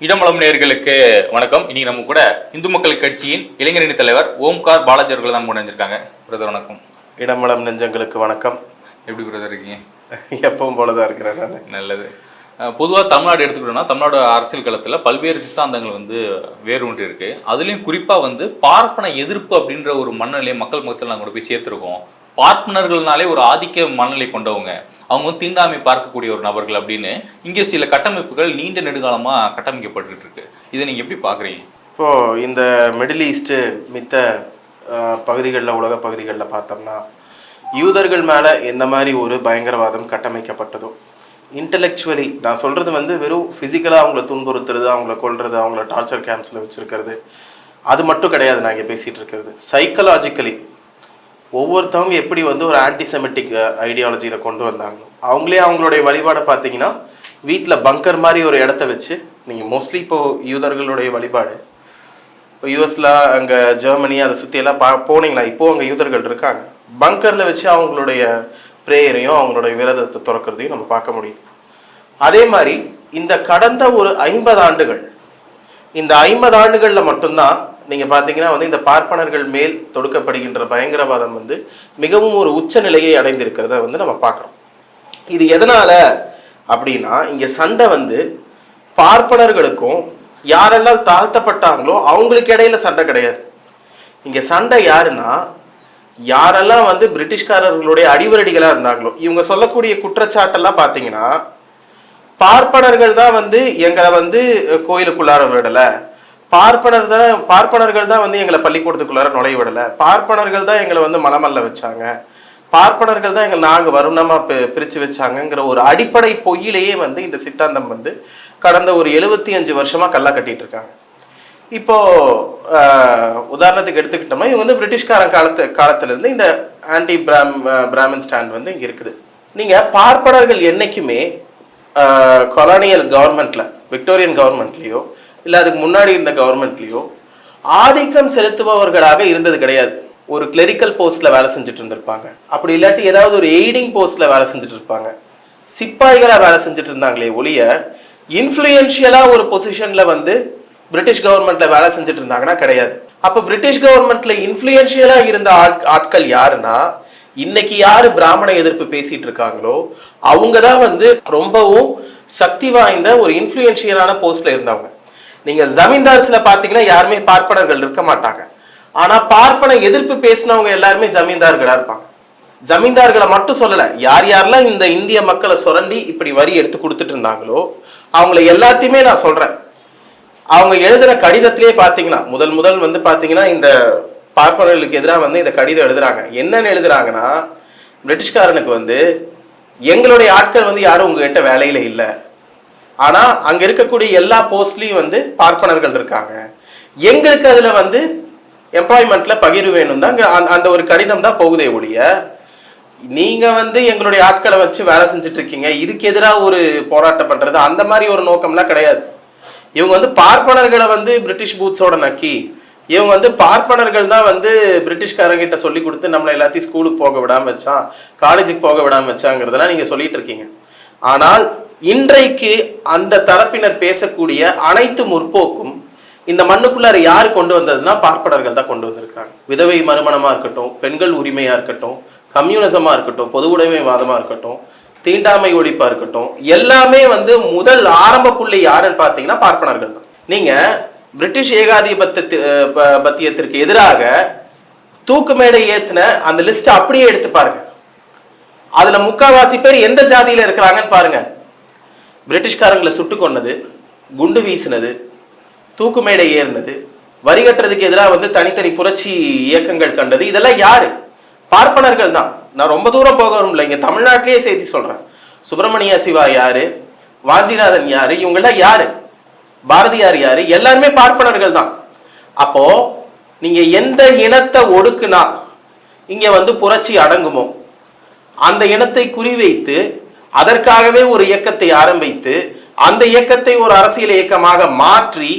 இடமலம் நேயர்களுக்கு வணக்கம். இன்னைக்கு நம்ம கூட இந்து மக்கள் கட்சியின் இளைஞரணி தலைவர் ஓம்கார் பாலாஜி அவர்கள் தான் முடிஞ்சிருக்காங்க பிரதர் வணக்கம். இடமலம் நெஞ்சங்களுக்கு வணக்கம். எப்படி பிரதர் இருக்கீங்க? எப்பவும் போலதான் இருக்கிறேன் நான். நல்லது. பொதுவாக தமிழ்நாடு எடுத்துக்கிட்டோம்னா தமிழ்நாடு அரசியல் களத்தில் பல்வேறு சித்தாந்தங்கள் வந்து வேரூன்றி இருக்கு அதுலேயும் குறிப்பாக வந்து பார்ப்பன எதிர்ப்பு அப்படின்ற ஒரு மனநிலையை மக்கள் மத்தியில் நாங்கள் போய் சேர்த்துருக்கோம். பார்ப்பனர்கள்னாலே ஒரு ஆதிக்க மனநிலை கொண்டவங்க. அவங்க வந்து தீண்டாமை பார்க்கக்கூடிய ஒரு நபர்கள் அப்படின்னு இங்கே சில கட்டமைப்புகள் நீண்ட நெடுகாலமாக கட்டமைக்கப்பட்டு இருக்கு இதை நீங்கள் எப்படி பார்க்குறீங்க இப்போது இந்த மிடில் ஈஸ்ட்டு மித்த பகுதிகளில் உலக பகுதிகளில் பார்த்தோம்னா யூதர்கள் மேலே எந்த மாதிரி ஒரு பயங்கரவாதம் கட்டமைக்கப்பட்டதோ இன்டலெக்சுவலி நான் சொல்கிறது வந்து வெறும் ஃபிசிக்கலாக அவங்கள துன்புறுத்துறது அவங்கள கொள்வது அவங்கள டார்ச்சர் கேம்ப்ஸில் வச்சுருக்கிறது அது மட்டும் கிடையாது நான் இங்கே பேசிகிட்டு இருக்கிறது. சைக்கலாஜிக்கலி ஒவ்வொருத்தவங்க எப்படி வந்து ஒரு ஆன்டிசெமெட்டிக் ஐடியாலஜியில் கொண்டு வந்தாங்களோ அவங்களே அவங்களுடைய வழிபாடை பார்த்தீங்கன்னா வீட்டில் பங்கர் மாதிரி ஒரு இடத்த வச்சு நீங்கள் மோஸ்ட்லி இப்போது யூதர்களுடைய வழிபாடு. இப்போ யூஎஸில் அங்கே ஜெர்மனி அதை சுற்றியெல்லாம் பா போனீங்களா? இப்போது அங்கே யூதர்கள் இருக்காங்க. பங்கரில் வச்சு அவங்களுடைய ப்ரேயரையும் அவங்களுடைய விரதத்தை திறக்கிறதையும் நம்ம பார்க்க முடியுது. அதே மாதிரி இந்த கடந்த ஒரு ஐம்பது ஆண்டுகள் இந்த ஐம்பது ஆண்டுகளில் மட்டும்தான் நீங்கள் பார்த்தீங்கன்னா வந்து இந்த பார்ப்பனர்கள் மேல் தொடுக்கப்படுகின்ற பயங்கரவாதம் வந்து மிகவும் ஒரு உச்ச நிலையை அடைந்திருக்கிறத வந்து நம்ம பார்க்குறோம். இது எதனால் அப்படின்னா இங்கே சண்டை வந்து பார்ப்பனர்களுக்கும் யாரெல்லாம் தாழ்த்தப்பட்டாங்களோ அவங்களுக்கு இடையில சண்டை கிடையாது. இங்கே சண்டை யாருன்னா யாரெல்லாம் வந்து பிரிட்டிஷ்காரர்களுடைய அடிவரடிகளாக இருந்தாங்களோ இவங்க சொல்லக்கூடிய குற்றச்சாட்டெல்லாம் பார்த்தீங்கன்னா பார்ப்பனர்கள் தான் வந்து எங்களை வந்து கோயிலுக்குள்ளார விடலை. பார்ப்பனர் தான் பார்ப்பனர்கள் தான் வந்து எங்களை பள்ளிக்கூடத்துக்குள்ளார நுழைய விடலை. பார்ப்பனர்கள் தான் எங்களை வந்து மலமல்ல வச்சாங்க. பார்ப்பனர்கள் தான் எங்களை நாங்கள் வருணமாக பிரித்து வச்சாங்கங்கிற ஒரு அடிப்படை பொய்யிலேயே வந்து இந்த சித்தாந்தம் வந்து கடந்த ஒரு எழுபத்தி அஞ்சு வருஷமாக கல்லா கட்டிட்டு இருக்காங்க இப்போ உதாரணத்துக்கு எடுத்துக்கிட்டோம்னா இவங்க வந்து பிரிட்டிஷ்காரன் காலத்து காலத்திலேருந்து இந்த ஆன்டி பிராம் பிராமின் ஸ்டாண்ட் வந்து இங்கே இருக்குது. நீங்கள் பார்ப்பனர்கள் என்றைக்குமே கொலானியல் கவர்மெண்ட்டில் விக்டோரியன் கவர்மெண்ட்லேயோ இல்லை அதுக்கு முன்னாடி இருந்த கவர்மெண்ட்லேயோ ஆதிக்கம் செலுத்துபவர்களாக இருந்தது கிடையாது. ஒரு கிளரிக்கல் போஸ்ட்டில் வேலை செஞ்சுட்டு இருந்திருப்பாங்க. அப்படி இல்லாட்டி ஏதாவது ஒரு எய்டிங் போஸ்ட்டில் வேலை செஞ்சுட்டு இருப்பாங்க. சிப்பாய்களாக வேலை செஞ்சுட்டு இருந்தாங்களே ஒழிய இன்ஃப்ளூயன்ஷியலாக ஒரு பொசிஷனில் வந்து பிரிட்டிஷ் கவர்மெண்ட்டில் வேலை செஞ்சுட்டு இருந்தாங்கன்னா கிடையாது. அப்போ பிரிட்டிஷ் கவர்மெண்ட்டில் இன்ஃப்ளூயன்ஷியலாக இருந்த ஆட்கள் யாருன்னா இன்னைக்கு யாரு பிராமண எதிர்ப்பு பேசிட்டு இருக்காங்களோ அவங்க தான் வந்து ரொம்பவும் சக்தி வாய்ந்த ஒரு இன்ஃப்ளூயன்ஷியலான போஸ்ட்ல இருந்தவங்க. நீங்க ஜமீன்தார்ஸ்ல பாத்தீங்கன்னா யாருமே பார்ப்பனர்கள் இருக்க மாட்டாங்க. ஆனா பார்ப்பன எதிர்ப்பு பேசினவங்க எல்லாருமே ஜமீன்தார்களா இருப்பாங்க. ஜமீன்தார்களை மட்டும் சொல்லல யார் யாரெல்லாம் இந்த இந்திய மக்களை சுரண்டி இப்படி வரி எடுத்து கொடுத்துட்டு இருந்தாங்களோ அவங்கள எல்லாத்தையுமே நான் சொல்றேன். அவங்க எழுதுற கடிதத்திலே பார்த்தீங்கன்னா முதல் முதல் வந்து பாத்தீங்கன்னா இந்த பார்ப்பனர்களுக்கு எதிராக வந்து இந்த கடிதம் எழுதுறாங்க. என்னன்னு எழுதுறாங்கன்னா பிரிட்டிஷ்காரனுக்கு வந்து எங்களுடைய ஆட்கள் வந்து யாரும் உங்ககிட்ட வேலையில இல்லை. ஆனால் அங்கே இருக்கக்கூடிய எல்லா போஸ்ட்லேயும் வந்து பார்ப்பனர்கள் இருக்காங்க. எங்களுக்கு அதில் வந்து எம்ப்ளாய்மெண்ட்டில் பகிர்வு வேணும் தான் அந்த- அந்த ஒரு கடிதம் தான் போகுதே ஒழிய நீங்கள் வந்து எங்களுடைய ஆட்களை வச்சு வேலை செஞ்சுட்டு இருக்கீங்க இதுக்கு எதிராக ஒரு போராட்டம் பண்ணுறது அந்த மாதிரி ஒரு நோக்கம்லாம் கிடையாது. இவங்க வந்து பார்ப்பனர்களை வந்து பிரிட்டிஷ் பூத்ஸோட நக்கி இவங்க வந்து பார்ப்பனர்கள் தான் வந்து பிரிட்டிஷ்காரங்கிட்ட சொல்லி கொடுத்து நம்மளை எல்லாத்தையும் ஸ்கூலுக்கு போக விடாமல் வச்சான் காலேஜுக்கு போக விடாம வச்சாங்கிறதெல்லாம் நீங்கள் சொல்லிட்டு இருக்கீங்க ஆனால் இன்றைக்கு அந்த தரப்பினர் பேசக்கூடிய அனைத்து முற்போக்கும் இந்த மண்ணுக்குள்ளார யார் கொண்டு வந்ததுன்னா பார்ப்பனர்கள் தான் கொண்டு வந்திருக்கிறாங்க. விதவை மறுமணமாக இருக்கட்டும் பெண்கள் உரிமையாக இருக்கட்டும் கம்யூனிசமாக இருக்கட்டும் பொது உடைமைவாதமாக இருக்கட்டும் தீண்டாமை ஒழிப்பாக இருக்கட்டும் எல்லாமே வந்து முதல் ஆரம்ப புள்ளி யாருன்னு பார்த்தீங்கன்னா பார்ப்பனர்கள் தான். நீங்கள் பிரிட்டிஷ் ஏகாதிபத்தியத்து ப- பத்தியத்திற்கு எதிராக தூக்கு மேடை ஏற்றின அந்த லிஸ்ட்டை அப்படியே எடுத்து பாருங்க. அதில் முக்காவாசி பேர் எந்த ஜாதியில் இருக்கிறாங்கன்னு பாருங்கள் பிரிட்டிஷ்காரங்களை சுட்டு கொன்னது குண்டு வீசினது தூக்கு மேடை ஏறினது வரி கட்டுறதுக்கு எதிராக வந்து தனித்தனி புரட்சி இயக்கங்கள் கண்டது. இதெல்லாம் யாரு? பார்ப்பனர்கள் தான். நான் ரொம்ப தூரம் போக வரும்ல இங்கே தமிழ்நாட்டிலேயே செய்தி சொல்கிறேன் சுப்பிரமணிய சிவா யாரு? வாஞ்சிநாதன் யாரு? இவங்கெல்லாம் யாரு? பாரதியார் யாரு? எல்லாருமே பார்ப்பனர்கள் தான். அப்போ நீங்க எந்த இனத்தை ஒடுக்குனா இங்க வந்து புரட்சி அடங்குமோ அந்த இனத்தை குறிவைத்து அதற்காகவே ஒரு இயக்கத்தை ஆரம்பித்து அந்த இயக்கத்தை ஒரு அரசியல் இயக்கமாக மாற்றி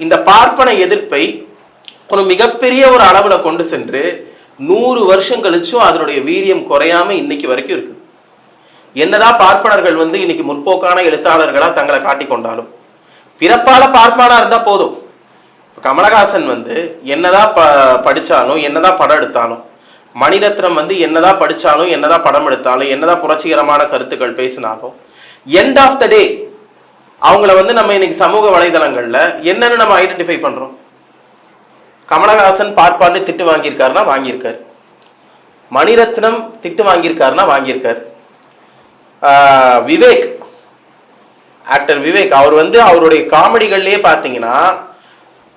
இந்த பார்ப்பன எதிர்ப்பை ஒரு மிகப்பெரிய ஒரு அளவில் கொண்டு சென்று நூறு வருஷம் கழிச்சும் அதனுடைய வீரியம் குறையாம இன்னைக்கு வரைக்கும் இருக்குது. என்னதான் பார்ப்பனர்கள் வந்து இன்னைக்கு முற்போக்கான எழுத்தாளர்களாக தங்களை காட்டிக்கொண்டாலும் பிறப்பால பார்ப்பானா இருந்தால் போதும். கமலஹாசன் வந்து என்னதான் ப படித்தாலும் என்னதான் படம் எடுத்தாலும் மணிரத்னம் வந்து என்னதான் படித்தாலும் என்னதான் படம் எடுத்தாலும் என்னதான் புரட்சிகரமான கருத்துக்கள் பேசினாலும் எண்ட் ஆஃப் த டே அவங்கள வந்து நம்ம இன்னைக்கு சமூக வலைதளங்களில் என்னன்னு நம்ம ஐடென்டிஃபை பண்ணுறோம் கமலஹாசன் பார்ப்பாண்டு திட்டு வாங்கியிருக்காருன்னா வாங்கியிருக்காரு. மணிரத்னம் திட்டு வாங்கியிருக்காருன்னா வாங்கியிருக்காரு. விவேக் ஆக்டர் விவேக் அவர் வந்து அவருடைய காமெடிகள்லேயே பார்த்தீங்கன்னா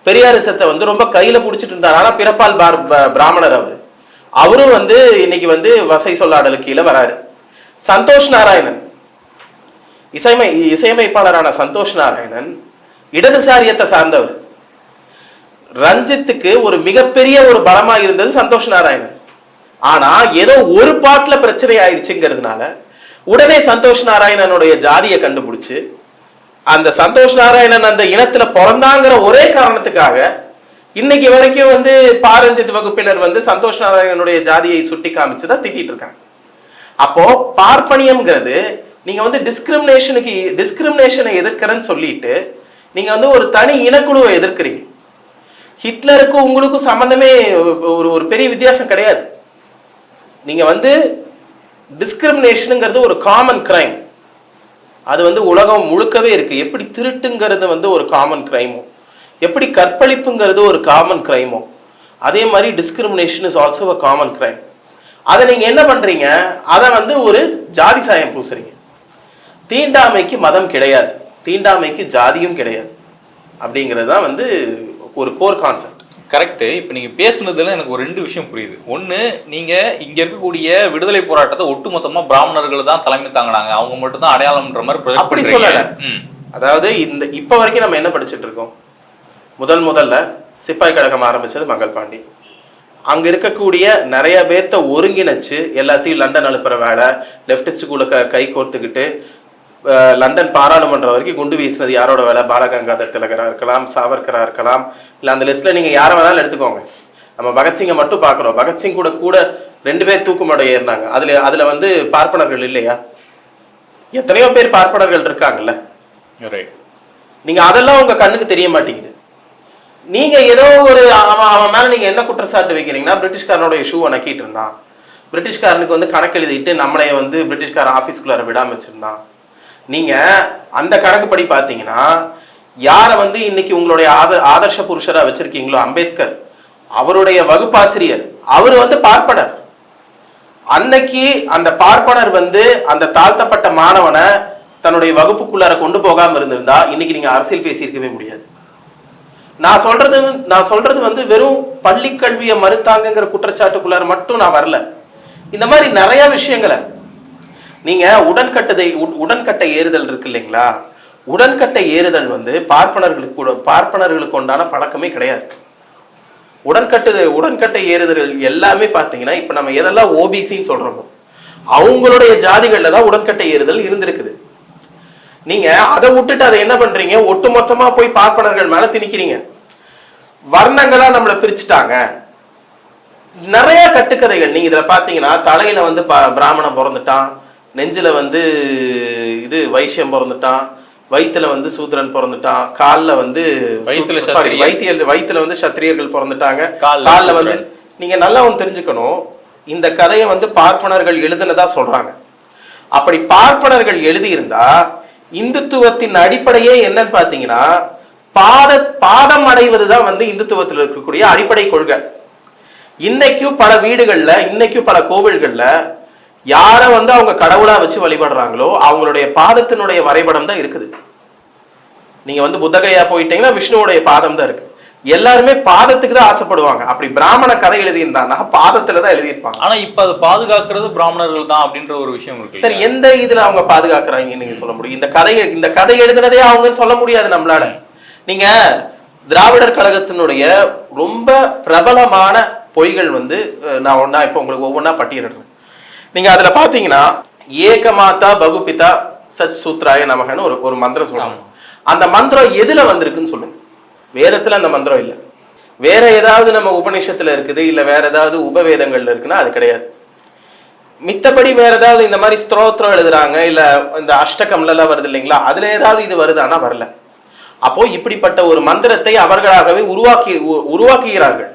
பெரியாரிசத்தை வந்து ரொம்ப கையில் பிடிச்சிட்டு இருந்தார். ஆனால் பிறப்பால் பார் ப- பிராமணர் அவர். அவரும் வந்து இன்னைக்கு வந்து வசை சொல்லாடல் கீழே வராரு. சந்தோஷ் நாராயணன். இசைமை இசையமைப்பாளரான சந்தோஷ் நாராயணன் இடதுசாரியத்தை சார்ந்தவர். ரஞ்சித்துக்கு ஒரு மிகப்பெரிய ஒரு பலமா இருந்தது சந்தோஷ் நாராயணன். ஆனா ஏதோ ஒரு பாட்டுல பிரச்சனை ஆயிடுச்சுங்கிறதுனால உடனே சந்தோஷ் நாராயணனுடைய ஜாதியை கண்டுபிடிச்சு அந்த சந்தோஷ் நாராயணன் அந்த இனத்துல பிறந்தாங்கிற ஒரே காரணத்துக்காக இன்னைக்கு வரைக்கும் வந்து பாரஞ்சித் வகுப்பினர் வந்து சந்தோஷ் நாராயணனுடைய ஜாதியை சுட்டி காமிச்சு தான் திட்டிட்டு இருக்காங்க. அப்போ பார்ப்பனியம்ங்கிறது நீங்க வந்து டிஸ்கிரிமினேஷனுக்கு டிஸ்கிரிமினேஷனை எதிர்க்கிறேன்னு சொல்லிட்டு நீங்க வந்து ஒரு தனி இனக்குழுவை எதிர்க்கிறீங்க. ஹிட்லருக்கும் உங்களுக்கும் சம்பந்தமே ஒரு ஒரு பெரிய வித்தியாசம் கிடையாது. நீங்க வந்து டிஸ்கிரிமினேஷனுங்கிறது ஒரு காமன் கிரைம் அது வந்து உலகம் முழுக்கவே இருக்கு. எப்படி திருட்டுங்கிறது வந்து ஒரு காமன் கிரைமும் எப்படி கற்பழிப்புங்கிறது ஒரு காமன் கிரைமோ அதே மாதிரி discrimination is also a common crime அதை நீங்க என்ன பண்றீங்க? அதை வந்து ஒரு ஜாதி சாயம் பூசுறீங்க. தீண்டாமைக்கு மதம் கிடையாது. தீண்டாமைக்கு ஜாதியும் கிடையாது. அப்படிங்கிறது தான் வந்து ஒரு கோர் கான்செப்ட் கரெக்ட் இப்போ நீங்க பேசுனதுல எனக்கு ஒரு ரெண்டு விஷயம் புரியுது. ஒண்ணு நீங்க இங்க இருக்கக்கூடிய விடுதலை போராட்டத்தை ஒட்டுமொத்தமா பிராமணர்கள் தான் தலைமை தாங்கினாங்க. அவங்க மட்டும் தான் அடையாளம்ன்ற மாதிரி அப்படி. சொல்லல. அதாவது இந்த இப்போ வரைக்கும் நம்ம என்ன படிச்சுட்டு இருக்கோம்? முதல் முதல்ல சிப்பாய் கழகம் ஆரம்பிச்சது மங்கள் பாண்டி அங்க இருக்கக்கூடிய நிறைய பேர்த்த ஒருங்கிணைச்சு எல்லாத்தையும் லண்டன் அனுப்புற வேலை லெப்டிஸ்டுக்குள்ள க கை கோர்த்துக்கிட்டு லண்டன் பாராளுமன்றம் வரைக்கும் குண்டு வீசினது யாரோட வேலை? பாலகங்காதர் திலகரா இருக்கலாம் சாவர்கரா இருக்கலாம். இல்லை அந்த லிஸ்ட்ல நீங்க யாரை வேணாலும் எடுத்துக்கோங்க. நம்ம பகத்சிங்கை மட்டும் பார்க்குறோம். பகத்சிங் கூட கூட ரெண்டு பேர் தூக்குமடை ஏறினாங்க. அதுல அதுல வந்து பார்ப்பனர்கள் இல்லையா? எத்தனையோ பேர் பார்ப்பனர்கள் இருக்காங்கல்ல? ரைட் நீங்க அதெல்லாம் உங்க கண்ணுக்கு தெரிய மாட்டேங்குது. நீங்க ஏதோ ஒரு அவன் அவன் மேல நீங்க என்ன குற்றச்சாட்டு வைக்கிறீங்கன்னா பிரிட்டிஷ்காரனுடைய ஷூ நக்கிட்டு இருந்தான். பிரிட்டிஷ்காரனுக்கு வந்து கணக்கு எழுதிட்டு நம்மளைய வந்து பிரிட்டிஷ்கார ஆஃபீஸ்குள்ளார விடாம வச்சிருந்தான். நீங்க அந்த கணக்குப்படி பார்த்தீங்கன்னா யாரை வந்து இன்னைக்கு உங்களுடைய ஆதர் ஆதர்ஷ புருஷரா வச்சிருக்கீங்களோ அம்பேத்கர் அவருடைய வகுப்பாசிரியர் அவர் வந்து பார்ப்பனர். அன்னைக்கு அந்த பார்ப்பனர் வந்து அந்த தாழ்த்தப்பட்ட மாணவனை தன்னுடைய வகுப்புக்குள்ளார கொண்டு போகாம இருந்திருந்தா இன்னைக்கு நீங்க அரசியல் பேசியிருக்கவே முடியாது. நான் சொல்றது நான் சொல்றது வந்து வெறும் பள்ளி கல்வியை மறுத்தாங்கங்கிற குற்றச்சாட்டுக்குள்ளார மட்டும் நான் வரல. இந்த மாதிரி நிறைய விஷயங்களை. நீங்க உடன்கட்டதை உட்- உடன்கட்டை ஏறுதல் இருக்கு இல்லைங்களா? உடன்கட்டை ஏறுதல் வந்து பார்ப்பனர்களுக்கு கூட பார்ப்பனர்களுக்கு உண்டான பழக்கமே கிடையாது. உடன்கட்டு உடன்கட்டை ஏறுதல்கள் எல்லாமே பார்த்தீங்கன்னா இப்போ நம்ம எதெல்லாம் ஓபிசின்னு சொல்றோமோ அவங்களுடைய ஜாதிகளில் தான் உடன்கட்டை ஏறுதல் இருந்திருக்குது. நீங்க அதை விட்டுட்டு அதை என்ன பண்றீங்க? ஒட்டுமொத்தமா போய் பார்ப்பனர்கள் மேல திணிக்கிறீங்க. வர்ணங்களா நம்மளை பிரிச்சுட்டாங்க. நிறைய கட்டுக்கதைகள். நீங்க இதுல பாத்தீங்கன்னா தலையில வந்து ப- பிராமணன் பிறந்துட்டான். நெஞ்சில வந்து இது வைஷ்யம் பிறந்துட்டான். வயித்துல வந்து சூத்திரன் பிறந்துட்டான். கால்ல வந்து சாரி. வைத்தியல் வயித்துல வந்து சத்திரியர்கள் பிறந்துட்டாங்க. கால்ல வந்து. நீங்க நல்லா ஒன்று தெரிஞ்சுக்கணும். இந்த கதையை வந்து பார்ப்பனர்கள் எழுதுனதா சொல்றாங்க. அப்படி பார்ப்பனர்கள் எழுதியிருந்தா இந்துத்துவத்தின் அடிப்படையே என்னன்னு பார்த்தீங்கன்னா பாத பாதம் அடைவது தான் வந்து இந்துத்துவத்தில் இருக்கக்கூடிய அடிப்படை கொள்கை. இன்னைக்கும் பல வீடுகளில் இன்னைக்கும் பல கோவில்களில் யாரை வந்து அவங்க கடவுளாக வச்சு வழிபடுறாங்களோ அவங்களுடைய பாதத்தினுடைய வரைபடம் தான் இருக்குது. நீங்கள் வந்து புத்தகையா போயிட்டீங்கன்னா விஷ்ணுவுடைய பாதம் தான் இருக்குது எல்லாருமே பாதத்துக்கு தான் ஆசைப்படுவாங்க. அப்படி பிராமண கதை எழுதியிருந்தாங்கன்னா பாதத்துல தான் எழுதியிருப்பாங்க. ஆனா இப்ப அதை பாதுகாக்கிறது பிராமணர்கள் தான் அப்படின்ற ஒரு விஷயம் இருக்கு சரி எந்த இதுல அவங்க பாதுகாக்கிறாங்கன்னு நீங்க சொல்ல முடியும்? இந்த கதை இந்த கதை எழுதுனதே அவங்கன்னு சொல்ல முடியாது நம்மளால. நீங்க திராவிடர் கழகத்தினுடைய ரொம்ப பிரபலமான பொய்கள் வந்து நான் ஒண்ணா இப்போ உங்களுக்கு ஒவ்வொன்றா பட்டியலிடுறேன். நீங்க அதுல பாத்தீங்கன்னா ஏகமாதா பகுபிதா சச் சூத்ராய நமகன்னு ஒரு ஒரு மந்திரம் சொல்றாங்க. அந்த மந்திரம் எதுல வந்திருக்குன்னு சொல்லுங்க. வேதத்தில் அந்த மந்திரம் இல்லை. வேற ஏதாவது நம்ம உபநிஷத்தில் இருக்குது இல்லை வேற ஏதாவது உபவேதங்கள்ல இருக்குன்னா அது கிடையாது. மித்தபடி வேற ஏதாவது இந்த மாதிரி ஸ்தோத்திரம் எழுதுறாங்க இல்லை இந்த அஷ்டகம்லாம் வருது இல்லைங்களா அதுல ஏதாவது இது வருதானா வரல. அப்போ இப்படிப்பட்ட ஒரு மந்திரத்தை அவர்களாகவே உருவாக்கி உ- உருவாக்குகிறார்கள்.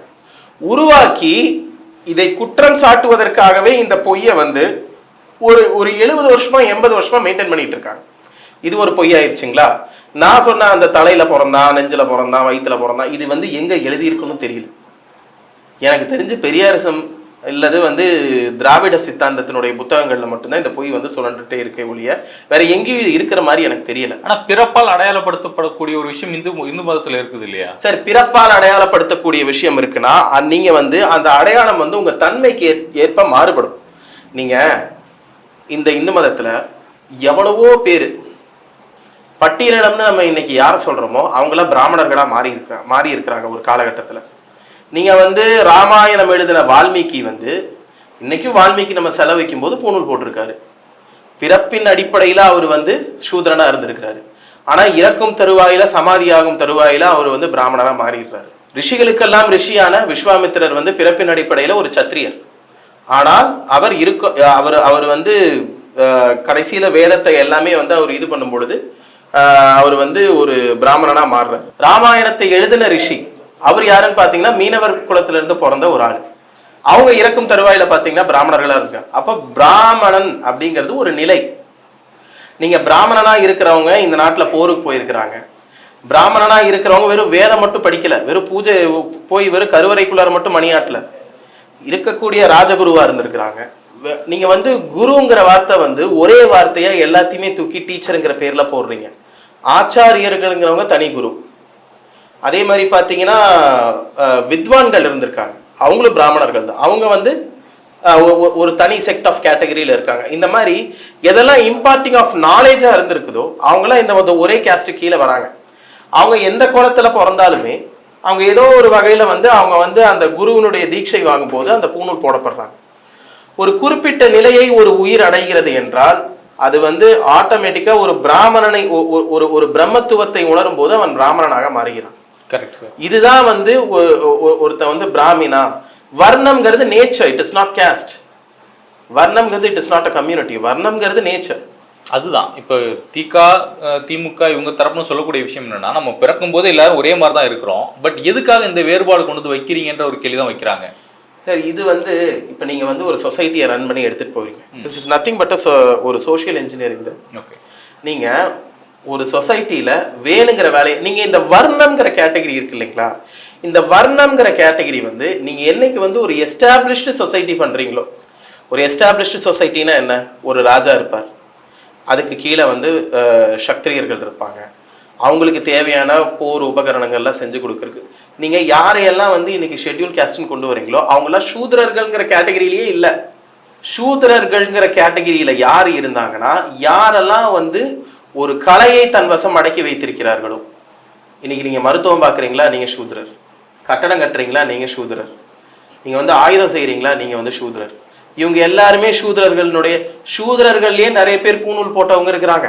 உருவாக்கி இதை குற்றம் சாட்டுவதற்காகவே இந்த பொய்யை வந்து ஒரு ஒரு எழுபது வருஷமா எண்பது வருஷமா மெயின்டைன் பண்ணிட்டு இருக்காங்க. இது ஒரு பொய்யாயிருச்சுங்களா? நான் சொன்ன அந்த தலையில பிறந்தான் நெஞ்சில பிறந்தான் வயித்துல பிறந்தான் இது வந்து எங்க எழுதியிருக்குன்னு தெரியல. எனக்கு தெரிஞ்சு பெரியாரிசம் இல்லது வந்து திராவிட சித்தாந்தத்தினுடைய புத்தகங்கள்ல மட்டும்தான் இந்த பொய் வந்து சுழண்டுட்டே இருக்கே ஒழிய வேற எங்கேயும் இது இருக்கிற மாதிரி எனக்கு தெரியல. ஆனா பிறப்பால் அடையாளப்படுத்தப்படக்கூடிய ஒரு விஷயம் இந்து இந்து மதத்துல இருக்குது இல்லையா? சரி பிறப்பால் அடையாளப்படுத்தக்கூடிய விஷயம் இருக்குன்னா அ- நீங்க வந்து அந்த அடையாளம் வந்து உங்க தன்மைக்கு ஏற்- ஏற்ப மாறுபடும். நீங்க இந்த இந்து மதத்துல எவ்வளவோ பேர் பட்டியலிடம்னு நம்ம இன்னைக்கு யாரை சொல்கிறோமோ அவங்களாம் பிராமணர்களாக மாறி இருக்கிறாங்க மாறி இருக்கிறாங்க ஒரு காலகட்டத்தில். நீங்கள் வந்து ராமாயணம் எழுதின வால்மீகி வந்து இன்னைக்கும் வால்மீகி நம்ம செலவைக்கும் போது பூணூல் போட்டிருக்காரு. பிறப்பின் அடிப்படையில் அவர் வந்து சூதரனாக இருந்திருக்கிறாரு. ஆனால் இறக்கும் தருவாயில் சமாதியாகும் தருவாயில அவர் வந்து பிராமணராக மாறிடுறாரு. ரிஷிகளுக்கெல்லாம் ரிஷியான விஸ்வாமித்திரர் வந்து பிறப்பின் அடிப்படையில் ஒரு சத்திரியர். ஆனால் அவர் இருக்க அவர் அவர் வந்து கடைசியில் வேதத்தை எல்லாமே வந்து அவர் இது பண்ணும் பொழுது அவர் வந்து ஒரு பிராமணனா மாறுறார். ராமாயணத்தை எழுதின ரிஷி அவர் யாருன்னு பாத்தீங்கன்னா மீனவர் குலத்துல இருந்து பிறந்த ஒரு ஆள். அவங்க இறக்கும் தருவாயில பாத்தீங்கன்னா பிராமணர்களா இருக்காங்க. அப்ப பிராமணன் அப்படிங்கிறது ஒரு நிலை. நீங்க பிராமணனா இருக்கிறவங்க இந்த நாட்டுல போருக்கு போயிருக்கிறாங்க. பிராமணனா இருக்கிறவங்க வெறும் வேதம் மட்டும் படிக்கல. வெறும் பூஜை போய் வெறும் கருவறைக்குள்ளார மட்டும் மணியாட்டல. இருக்கக்கூடிய ராஜகுருவா இருந்திருக்கிறாங்க. நீங்கள் நீங்க வந்து குருங்கிற வார்த்தை வந்து ஒரே வார்த்தையா எல்லாத்தையுமே தூக்கி டீச்சருங்கிற பேர்ல போடுறீங்க. ஆச்சாரியர்கள்ங்கிறவங்க தனி குரு. அதே மாதிரி பார்த்தீங்கன்னா வித்வான்கள் இருந்திருக்காங்க. அவங்களும் பிராமணர்கள் தான். அவங்க வந்து ஒரு தனி செக்ட் ஆஃப் கேட்டகரியில் இருக்காங்க. இந்த மாதிரி எதெல்லாம் இம்பார்ட்டிங் ஆஃப் நாலேஜாக இருந்திருக்குதோ அவங்களாம் இந்த ஒரே கேஸ்ட்டு கீழே வராங்க. அவங்க எந்த கோலத்தில் பிறந்தாலுமே அவங்க ஏதோ ஒரு வகையில் வந்து அவங்க வந்து அந்த குருவினுடைய தீட்சை வாங்கும்போது அந்த பூணூல் போடப்படுறாங்க. ஒரு குறிப்பிட்ட நிலையை ஒரு உயிர் அடைகிறது என்றால் அது வந்து ஆட்டோமேட்டிக்காக ஒரு பிராமணனை ஒரு ஒரு பிரம்மத்துவத்தை உணரும் போது அவன் பிராமணனாக மாறுகிறான். கரெக்ட் சார் இதுதான் வந்து ஒ- ஒ- ஒருத்தன் வந்து பிராமினா. வர்ணம்ங்கிறது nature it is not caste வர்ணம்ங்கிறது it is not a community வர்ணம்ங்கிறது nature அதுதான். இப்போ திகா திமுக இவங்க தரப்புன்னு சொல்லக்கூடிய விஷயம் என்னன்னா நம்ம பிறக்கும் போது எல்லாரும் ஒரே மாதிரி தான் இருக்கிறோம். பட் எதுக்காக இந்த வேறுபாடு கொண்டு வந்து வைக்கிறீங்கன்ற ஒரு கேள்வி தான் வைக்கிறாங்க. சரி இது வந்து இப்போ நீங்கள் வந்து ஒரு சொசைட்டியை ரன் பண்ணி எடுத்துகிட்டு போவீங்க திஸ் இஸ் நத்திங் பட் ஒரு சோஷியல் இன்ஜினியரிங் தான். ஓகே நீங்கள் ஒரு சொசைட்டியில் வேணுங்கிற வேலையை நீங்கள் இந்த வர்ணம்ங்கிற கேட்டகரி இருக்கு இல்லைங்களா? இந்த வர்ணம்ங்கிற கேட்டகரி வந்து நீங்கள் என்னைக்கு வந்து ஒரு எஸ்டாப்ளிஷ்டு சொசைட்டி பண்ணுறீங்களோ ஒரு எஸ்டாப்ளிஷ்டு சொசைட்டினா என்ன? ஒரு ராஜா இருப்பார். அதுக்கு கீழே வந்து அஹ், சத்திரியர்கள் இருப்பாங்க. அவங்களுக்கு தேவையான போர் உபகரணங்கள்லாம் செஞ்சு கொடுக்குறக்கு நீங்கள் யாரையெல்லாம் வந்து இன்னைக்கு ஷெட்யூல் கேஸ்ட்னு கொண்டு வரீங்களோ அவங்களாம் சூதரர்கள்ங்கிற கேட்டகரியிலேயே இல்லை. சூதரர்கள்ங்கிற கேட்டகிரியில் யார் இருந்தாங்கன்னா யாரெல்லாம் வந்து ஒரு கலையை தன் வசம் அடக்கி வைத்திருக்கிறார்களோ. இன்னைக்கு நீங்கள் மருத்துவம் பார்க்குறீங்களா நீங்கள் சூதரர். கட்டடம் கட்டுறீங்களா நீங்கள் சூதரர். நீங்கள் வந்து ஆயுதம் செய்கிறீங்களா நீங்கள் வந்து சூதரர். இவங்க எல்லாருமே சூதரர்களுடைய சூதரர்கள்லேயே நிறைய பேர் பூநூல் போட்டவங்க இருக்கிறாங்க.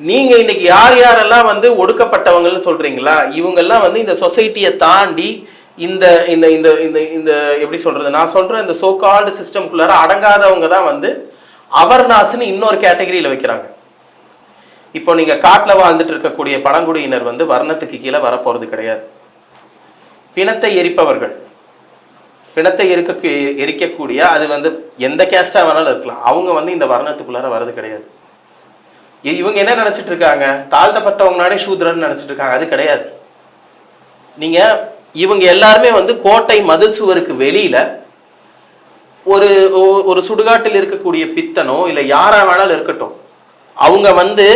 நீங்க இன்னைக்கு யார் யாரெல்லாம் வந்து ஒடுக்கப்பட்டவங்கன்னு சொல்றீங்களா? இவங்கெல்லாம் வந்து இந்த சொசைட்டியை தாண்டி இந்த இந்த இந்த இந்த இந்த எப்படி சொல்றது? நான் சொல்ற இந்த சோ கால்டு சிஸ்டம்குள்ளார அடங்காதவங்க தான் வந்து அவர்நாஸ்னு இன்னொரு கேட்டகரியில் வைக்கிறாங்க. இப்போ நீங்க காட்டில் வாழ்ந்துட்டு இருக்கக்கூடிய பழங்குடியினர் வந்து வர்ணத்துக்கு கீழே வரப்போறது கிடையாது. பிணத்தை எரிப்பவர்கள். பிணத்தை எரிக்க எரிக்கக்கூடிய அது வந்து எந்த கேஸ்டா வேணாலும் இருக்கலாம். அவங்க வந்து இந்த வர்ணத்துக்குள்ளார வர்றது கிடையாது. இவங்க என்ன நினச்சிட்டு இருக்காங்க? தாழ்த்தப்பட்டவங்கனாலே சூத்ரன்னு நினச்சிட்டு இருக்காங்க. அது கிடையாது. நீங்கள் இவங்க எல்லாருமே வந்து கோட்டை மதில் சுவருக்கு வெளியில் ஒரு ஒரு சுடுகாட்டில் இருக்கக்கூடிய பித்தனோ இல்லை யாராக வேணாலும் இருக்கட்டும். அவங்க வந்து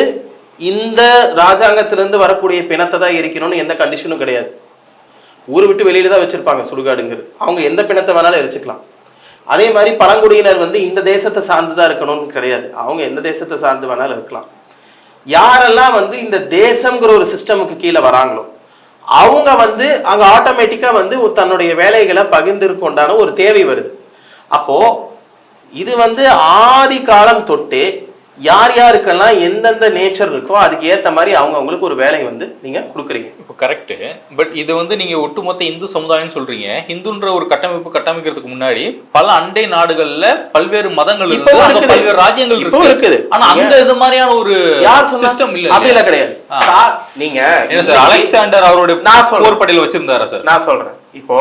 இந்த ராஜாங்கத்திலேருந்து வரக்கூடிய பிணத்தை தான் எரிக்கணும்னு எந்த கண்டிஷனும் கிடையாது. ஊர் விட்டு வெளியில தான் வச்சுருப்பாங்க சுடுகாடுங்கிறது. அவங்க எந்த பிணத்தை வேணாலும் எரிச்சுக்கலாம். அதே மாதிரி பழங்குடியினர் வந்து இந்த தேசத்தை சார்ந்து தான் இருக்கணும்னு கிடையாது. அவங்க எந்த தேசத்தை சார்ந்து வேணாலும் இருக்கலாம். யாரெல்லாம் வந்து இந்த தேசம்ங்கிற ஒரு சிஸ்டமுக்கு கீழே வராங்களோ அவங்க வந்து அங்கே ஆட்டோமேட்டிக்காக வந்து தன்னுடைய வேலைகளை பகிர்ந்திருக்கொண்டான ஒரு தேவை வருது. அப்போது இது வந்து ஆதி காலம் தொட்டு யார் யாருக்கெல்லாம் எந்தெந்த நேச்சர் இருக்கோ அதுக்கு ஏத்த மாதிரி அவங்க அவங்களுக்கு ஒரு வேலையை வந்து நீங்க கொடுக்குறீங்க. இப்போ கரெக்டு பட் இது வந்து நீங்க ஒட்டுமொத்த இந்து சமுதாயம்னு சொல்றீங்க. ஹிந்துன்ற ஒரு கட்டமைப்பு கட்டமைக்கிறதுக்கு முன்னாடி பல அண்டை நாடுகள்ல பல்வேறு மதங்கள் இருக்கு அங்க. பல்வேறு ராஜ்யங்கள் இருக்கு. இருக்குது. ஆனா அங்க இது மாதிரியான ஒரு யார் சிஸ்டம் இல்ல அப்படி எல்லாம் கிடையாது. ஆ. கா- நீங்க என்ன சார் அலெக்சாண்டர் அவருடைய நான். போர் படையில வச்சிருந்தாரா சார் நான் சொல்றேன். இப்போ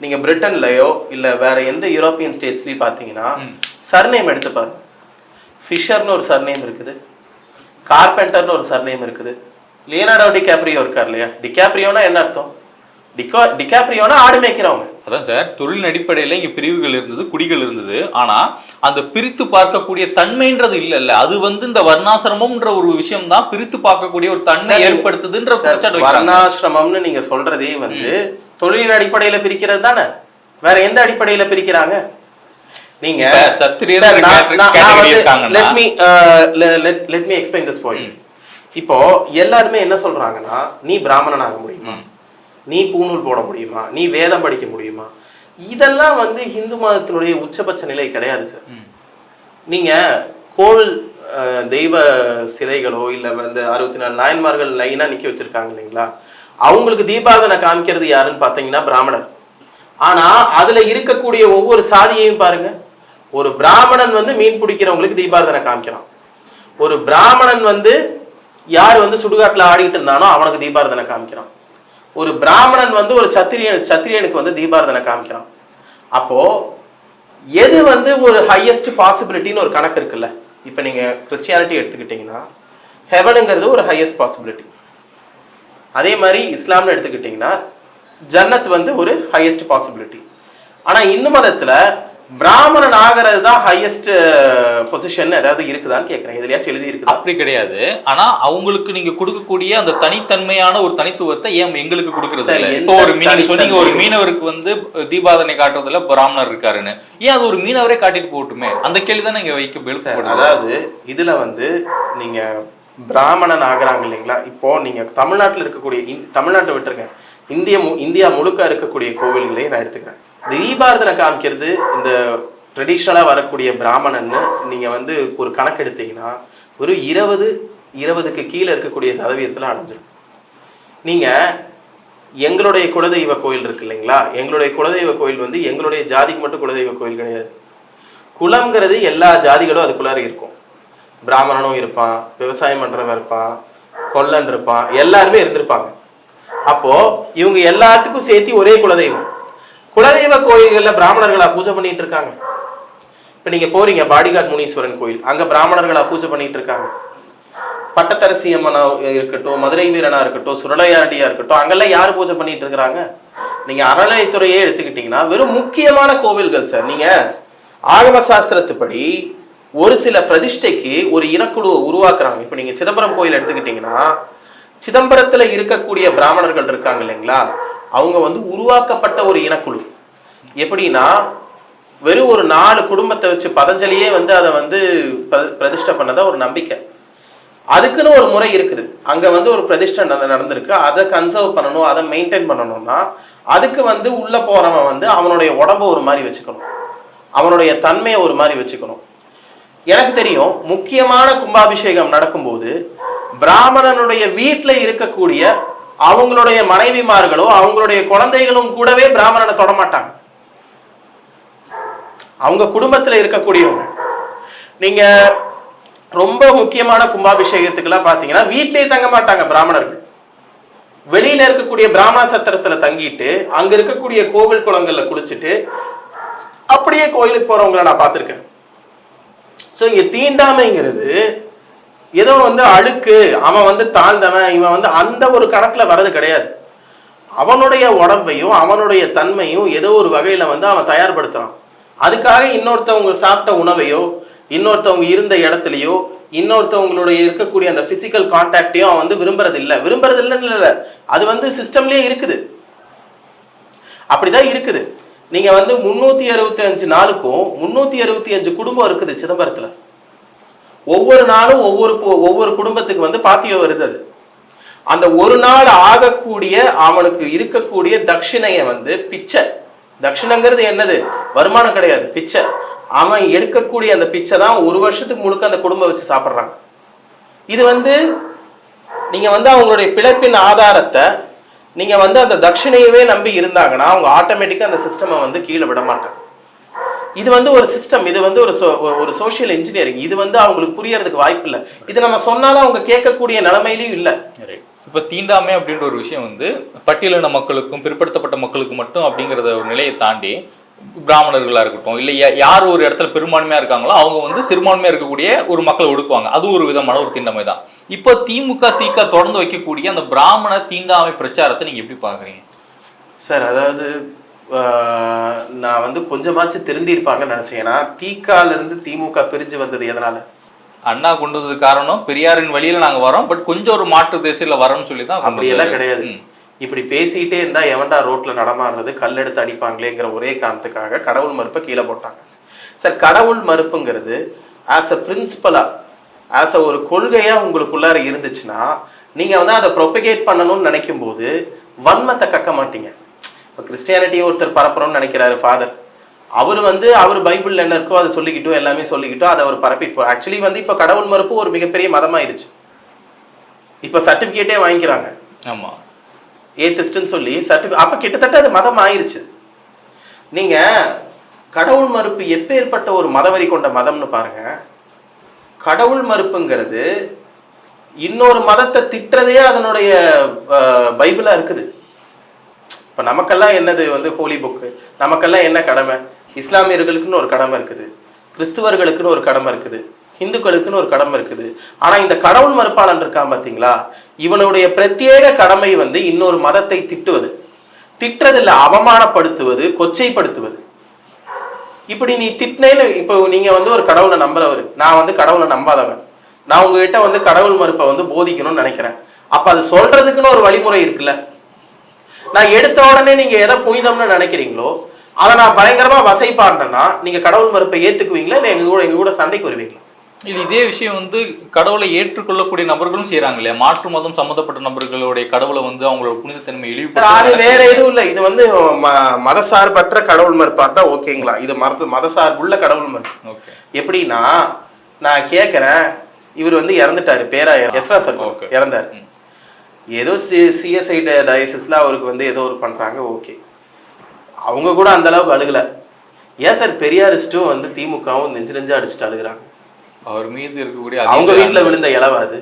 நீங்க பிரிட்டன்லயோ இல்ல வேற எந்த யூரோப்பியன் ஸ்டேட்ஸ்லயும் பாத்தீங்கன்னா சர்நேம் எடுத்து பாருங்க. ஃபிஷர்னு ஒரு சர்நேம் இருக்குது. கார்பெண்டர்னு ஒரு சர்நேம் இருக்குது. லியனார்டோ டிகாப்ரியோ இருக்கார் இல்லையா? டிகாப்ரியோனா என்ன அர்த்தம்? டிகா டிகாப்ரியோனா ஆடு மேய்க்கிறவங்க. அதான் சார் தொழில் அடிப்படையில இங்க பிரிவுகள் இருந்தது குடிகள் இருந்தது. ஆனா அந்த பிரித்து பார்க்கக்கூடிய தன்மைன்றது இல்ல இல்ல அது வந்து இந்த வர்ணாசிரமம்ன்ற ஒரு விஷயம் தான் பிரித்து பார்க்கக்கூடிய ஒரு தன்மை. ஏற்படுத்துதுன்ற வர்ணாசிரமம்னு நீங்க சொல்றதே வந்து தொழிலின் அடிப்படையில பிரிக்கிறது தானே? வேற எந்த அடிப்படையில பிரிக்கிறாங்க? நீங்க le- let- let me explain this point. இப்போ எல்லாருமே என்ன சொல்றாங்கன்னா நீ பிராமணன் ஆக முடியுமா நீ பூணூல் போட முடியுமா? நீ வேதம் படிக்க முடியுமா? இதெல்லாம் வந்து இந்து மதத்தினுடைய உச்சபட்ச நிலை கிடையாது சார். நீங்க கோவில் தெய்வ சிலைகளோ இல்ல வந்து அறுபத்தி நாலு நாயன்மார்கள் லைனா நிக்க வச்சிருக்காங்க இல்லைங்களா? அவங்களுக்கு தீபாரதனை காமிக்கிறது யாருன்னு பார்த்தீங்கன்னா பிராமணர். ஆனா அதுல இருக்கக்கூடிய ஒவ்வொரு சாதியையும் பாருங்க. ஒரு பிராமணன் வந்து மீன் பிடிக்கிறவங்களுக்கு தீபாரதனை காமிக்கிறான். ஒரு பிராமணன் வந்து யார் வந்து சுடுகாட்டில் ஆடிக்கிட்டு இருந்தானோ அவனுக்கு தீபாரதனை காமிக்கிறான். ஒரு பிராமணன் வந்து ஒரு சத்திரியன் சத்திரியனுக்கு வந்து தீபாரதனை காமிக்கிறான். அப்போ எது வந்து ஒரு ஹையஸ்ட் பாசிபிலிட்டின்னு ஒரு கணக்கு இருக்குல்ல? இப்போ நீங்கள் கிறிஸ்டியானிட்டி எடுத்துக்கிட்டிங்கன்னா ஹெவனுங்கிறது ஒரு ஹையஸ்ட் பாசிபிலிட்டி அதே மாதிரி இஸ்லாம்னு எடுத்துக்கிட்டிங்கன்னா ஜன்னத் வந்து ஒரு ஹையஸ்ட் பாசிபிலிட்டி ஆனால் இந்து மதத்தில் பிராமணன் ஆகிறது தான் ஹையஸ்ட் பொசிஷன் ஏதாவது இருக்குதான்னு கேட்குறேன் எதுலயாச்சும் எழுதி இருக்குதா அப்படி கிடையாது. ஆனா அவங்களுக்கு நீங்க கொடுக்கக்கூடிய அந்த தனித்தன்மையான ஒரு தனித்துவத்தை ஏன் எங்களுக்கு கொடுக்கறது இப்போ ஒரு மீ- நீங்க சொன்னீங்க ஒரு? மீனவருக்கு வந்து தீபாதனை காட்டுறதுல பிராமணர் இருக்காருன்னு. ஏன் அது ஒரு மீனவரே காட்டிட்டு போகட்டுமே? அந்த கேள்வி தான் இங்க வைக்க அதாவது இதுல வந்து நீங்க பிராமணன் ஆகுறாங்க இல்லைங்களா? இப்போ நீங்க தமிழ்நாட்டில் இருக்கக்கூடிய இந்த- தமிழ்நாட்டை விட்டுருங்க. இந்திய மு- இந்தியா முழுக்க இருக்கக்கூடிய கோவில்களே நான் எடுத்துக்கிறேன். தீபாரதனை காமிக்கிறது இந்த ட்ரெடிஷ்னலாக வரக்கூடிய பிராமணன்னு நீங்கள் வந்து ஒரு கணக்கு எடுத்தீங்கன்னா ஒரு இருபது இருபதுக்கு கீழே இருக்கக்கூடிய சதவீதத்தில் அடைஞ்சிடும் நீங்கள் எங்களுடைய குலதெய்வ கோயில் இருக்கு இல்லைங்களா? எங்களுடைய குலதெய்வ கோயில் வந்து எங்களுடைய ஜாதிக்கு மட்டும் குலதெய்வ கோயில் கிடையாது. குலம்ங்கிறது எல்லா ஜாதிகளும் அதுக்குள்ளார இருக்கும். பிராமணனும் இருப்பான் விவசாயம் பண்ணுறவன் இருப்பான் கொல்லன் இருப்பான் எல்லாருமே இருந்திருப்பாங்க. அப்போ இவங்க எல்லாத்துக்கும் சேர்த்து ஒரே குலதெய்வம். குலதெய்வ கோயில்களில் பிராமணர்களா பூஜை பண்ணிட்டு இருக்காங்க இப்போ நீங்கள் போறீங்க பாடிகாட் முனீஸ்வரன் கோயில் அங்கே பிராமணர்களா பூஜை பண்ணிட்டு இருக்காங்க பட்டத்தரசி அம்மனா இருக்கட்டும் மதுரை வீரனா இருக்கட்டும் சுரளையாண்டியா இருக்கட்டும் அங்கெல்லாம் யார் பூஜை பண்ணிட்டு இருக்கிறாங்க நீங்கள் அறநிலைத்துறையே எடுத்துக்கிட்டீங்கன்னா வெறும் முக்கியமான கோவில்கள் சார். நீங்கள் ஆகம சாஸ்திரத்துப்படி ஒரு சில பிரதிஷ்டைக்கு ஒரு இனக்குழுவை உருவாக்குறாங்க. இப்போ நீங்கள் சிதம்பரம் கோயில் எடுத்துக்கிட்டீங்கன்னா சிதம்பரத்தில் இருக்கக்கூடிய பிராமணர்கள் இருக்காங்க இல்லைங்களா? அவங்க வந்து உருவாக்கப்பட்ட ஒரு இனக்குழு. எப்படின்னா வெறும் ஒரு நாலு குடும்பத்தை வச்சு பதஞ்சலியே வந்து அதை வந்து பிரதிஷ்டை பண்ணதா ஒரு நம்பிக்கை. அதுக்குன்னு ஒரு முறை இருக்குது. அங்க வந்து ஒரு பிரதிஷ்டை நடந்திருக்கு. அதை கன்சர்வ் பண்ணணும் அதை மெயின்டைன் பண்ணணும்னா அதுக்கு வந்து உள்ள போறவன் வந்து அவனுடைய உடம்ப ஒரு மாதிரி வச்சுக்கணும். அவனுடைய தன்மையை ஒரு மாதிரி வச்சுக்கணும். எனக்கு தெரியும் முக்கியமான கும்பாபிஷேகம் நடக்கும்போது பிராமணனுடைய வீட்டில் இருக்கக்கூடிய அவங்களுடைய மனைவிமார்களோ அவங்களுடைய குழந்தைகளும் கூடவே பிராமணனை தொடமாட்டாங்க. அவங்க குடும்பத்தில் இருக்கக்கூடியவங்க. நீங்க ரொம்ப முக்கியமான கும்பாபிஷேகத்துக்கெல்லாம் பார்த்தீங்கன்னா வீட்டிலேயே தங்க மாட்டாங்க பிராமணர்கள். வெளியில இருக்கக்கூடிய பிராமண சத்திரத்துல தங்கிட்டு அங்க இருக்கக்கூடிய கோவில் குளங்கள்ல குளிச்சுட்டு அப்படியே கோயிலுக்கு போறவங்கள நான் பார்த்துருக்கேன். ஸோ இங்க தீண்டாமைங்கிறது ஏதோ வந்து அழுக்கு அவன் வந்து தாழ்ந்தவன் இவன் வந்து அந்த ஒரு கணக்கில் வர்றது கிடையாது. அவனுடைய உடம்பையும் அவனுடைய தன்மையும் ஏதோ ஒரு வகையில் வந்து அவன் தயார்படுத்துகிறான் அதுக்காக இன்னொருத்தவங்க சாப்பிட்ட உணவையோ இன்னொருத்தவங்க இருந்த இடத்துலையோ இன்னொருத்தவங்களுடைய இருக்கக்கூடிய அந்த ஃபிசிக்கல் கான்டாக்டையும் அவன் வந்து விரும்புறது இல்லை விரும்புறது இல்லைன்னு இல்லை. அது வந்து சிஸ்டம்லேயே இருக்குது. அப்படிதான் இருக்குது. நீங்கள் வந்து முந்நூற்றி அறுபத்தி அஞ்சு நாளுக்கும் முந்நூற்றி அறுபத்தி அஞ்சு குடும்பம் இருக்குது சிதம்பரத்தில். ஒவ்வொரு நாளும் ஒவ்வொரு ஒவ்வொரு குடும்பத்துக்கு வந்து பாத்தியம் வருது அது. அந்த ஒரு நாள் ஆகக்கூடிய அவனுக்கு இருக்கக்கூடிய தட்சிணையை வந்து பிச்சை. தட்சிணங்கிறது என்னது? வருமானம் கிடையாது பிச்சை. அவன் எடுக்கக்கூடிய அந்த பிச்சை தான் ஒரு வருஷத்துக்கு முழுக்க அந்த குடும்பம் வச்சு சாப்பிட்றாங்க. இது வந்து நீங்கள் வந்து அவங்களுடைய பிழைப்பின் ஆதாரத்தை நீங்கள் வந்து அந்த தட்சிணையவே நம்பி இருந்தாங்கன்னா அவங்க ஆட்டோமேட்டிக்காக அந்த சிஸ்டமை வந்து கீழே விட மாட்டாங்க. இது வந்து ஒரு சிஸ்டம் இது வந்து ஒரு ஒரு சோஷியல் இன்ஜினியரிங் இது வந்து அவங்களுக்கு புரியறதுக்கு வாய்ப்பு இல்லை. இது நம்ம சொன்னாலும் அவங்க கேட்கக்கூடிய நிலைமையிலையும் இல்லை. இப்போ தீண்டாமை அப்படின்ற ஒரு விஷயம் வந்து பட்டியலின மக்களுக்கும் பிற்படுத்தப்பட்ட மக்களுக்கு மட்டும் அப்படிங்கிறத ஒரு நிலையை தாண்டி பிராமணர்களாக இருக்கட்டும் இல்லை யார் ஒரு இடத்துல பெரும்பான்மையாக இருக்காங்களோ அவங்க வந்து சிறுபான்மையாக இருக்கக்கூடிய ஒரு மக்களை ஒடுக்குவாங்க. அது ஒரு விதமான ஒரு தீண்டாமை தான். இப்போ திமுக திக தொடர்ந்து வைக்கக்கூடிய அந்த பிராமண தீண்டாமை பிரச்சாரத்தை நீங்கள் எப்படி பார்க்குறீங்க? சார் அதாவது நான் வந்து கொஞ்சமாச்சும் திருந்திருப்பாங்கன்னு நினைச்சேன். ஏன்னா திகால இருந்து திமுக பிரிஞ்சு வந்தது எதனால? அண்ணா கொண்டு வந்தது காரணம் பெரியாரின் வழியில நாங்க வரோம். பட் கொஞ்சம் ஒரு மாற்று திசையில வரோம்னு சொல்லி தான் அப்படியெல்லாம். கிடையாது. இப்படி பேசிக்கிட்டே இருந்தா எவன்டா ரோட்ல நடமாடுறது கல் எடுத்து அடிப்பாங்களேங்கிற ஒரே காரணத்துக்காக கடவுள் மறுப்பை கீழே போட்டாங்க. சார் கடவுள் மறுப்புங்கிறது ஆஸ் அ பிரின்சிபலா ஆஸ் அ ஒரு கொள்கையா உங்களுக்குள்ளார இருந்துச்சுன்னா நீங்க வந்து அதை ப்ரொபகேட் பண்ணணும்னு நினைக்கும் போது வன்மத்தை கக்க மாட்டீங்க. இப்போ கிறிஸ்டியானிட்டியை ஒருத்தர் பரப்புறோம்னு நினைக்கிறாரு ஃபாதர் அவர் வந்து அவர் பைபிள்ல என்ன இருக்கோ அதை சொல்லிக்கிட்டோ எல்லாமே சொல்லிக்கிட்டோ அதை அவர் பரப்பிட்டு ஆக்சுவலி வந்து இப்போ கடவுள் மறுப்பு ஒரு மிகப்பெரிய மதமாயிருச்சு இப்போ சர்டிஃபிகேட்டே வாங்கிக்கிறாங்க. ஆமா. ஏத்திஸ்ட்னு சொல்லி சர்டிஃபி அப்போ கிட்டத்தட்ட அது மதம் ஆயிருச்சு நீங்க கடவுள் மறுப்பு எப்பேற்பட்ட ஒரு மதவரி கொண்ட மதம்னு பாருங்க. கடவுள் மறுப்புங்கிறது இன்னொரு மதத்தை திட்டுறதே அதனுடைய அஹ், பைபிளா இருக்குது. இப்போ நமக்கெல்லாம் என்னது வந்து ஹோலி புக்கு நமக்கெல்லாம் என்ன கடமை? இஸ்லாமியர்களுக்குன்னு ஒரு கடமை இருக்குது. கிறிஸ்துவர்களுக்குன்னு ஒரு கடமை இருக்குது. இந்துக்களுக்குன்னு ஒரு கடமை இருக்குது. ஆனால் இந்த கடவுள் மறுப்பாளன் இருக்கான் பார்த்தீங்களா இவனுடைய பிரத்யேக கடமை வந்து இன்னொரு மதத்தை திட்டுவது. திட்டுறதில்ல அவமானப்படுத்துவது கொச்சைப்படுத்துவது. இப்படி நீ திட்டினேன்னு இப்போ நீங்கள் வந்து ஒரு கடவுளை நம்புறவர். நான் வந்து கடவுளை நம்பாதவன். நான் உங்ககிட்ட வந்து கடவுள் மறுப்பை வந்து போதிக்கணும்னு நினைக்கிறேன். அப்போ அது சொல்றதுக்குன்னு ஒரு வழிமுறை இருக்குல்ல? நான் எடுத்த உடனே நீங்க எதை புனிதம்னு நினைக்கிறீங்களோ அதை நான் பயங்கரமா வசைப்பாடினேன்னா நீங்க கடவுள் மறுப்பை ஏத்துக்குவீங்களா? இல்லை எங்க கூட எங்க கூட சண்டைக்கு வருவீங்களா? இது இதே விஷயம் வந்து கடவுளை ஏற்றுக்கொள்ளக்கூடிய நபர்களும் செய்றாங்க இல்லையா? மாற்று மதம் சம்மந்தப்பட்ட நபர்களுடைய கடவுளை வந்து அவங்களோட புனிதத்தன்மை இழிவுபடுத்த வேற எதுவும் இல்லை. இது வந்து மதசார்பற்ற கடவுள் மறுப்பா. தான் ஓகேங்களா. இது மத மதசார்புள்ள கடவுள் மறுப்பு. ஓகே. எப்படின்னா நான் கேட்குறேன் இவர் வந்து இறந்துட்டாரு. பேராயர். Ezra sir Okay. இறந்தார். ஏதோ சி சிஎஸ்ஐ டயசிஸ்ல அவருக்கு வந்து ஏதோ ஒரு பண்றாங்க ஓகே அவங்க கூட அந்த அளவுக்கு அழுகல. ஏன் சார் பெரியாரிஸ்ட்டும் வந்து திமுகவும் நெஞ்சு நெஞ்சு அடிச்சுட்டு அழுகுறாங்க? அவர் மீது இருக்கக்கூடிய அவங்க வீட்டில் விழுந்த இலவ அது.